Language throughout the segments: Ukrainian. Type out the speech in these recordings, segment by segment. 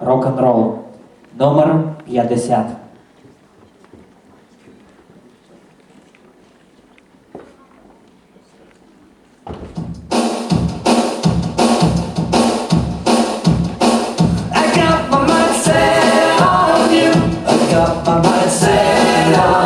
рок-н-ролл номер 50. I got my mindset on you. I got my mindset on you.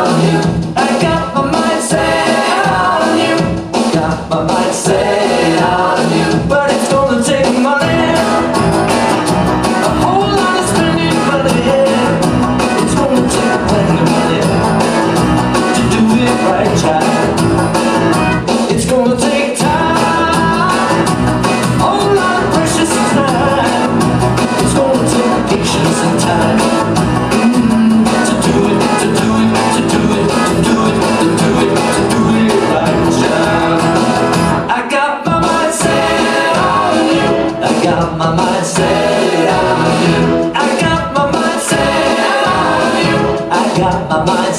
my mind set on you. I got my mind set on you. I got my mind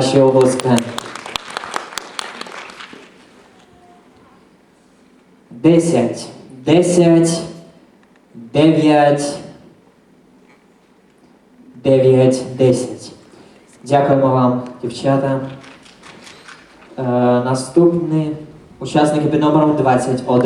ваші обласки. Десять. Десять. Дев'ять. Дев'ять. Десять. Дякуємо вам, дівчата. Е, Наступні учасники під номером 21.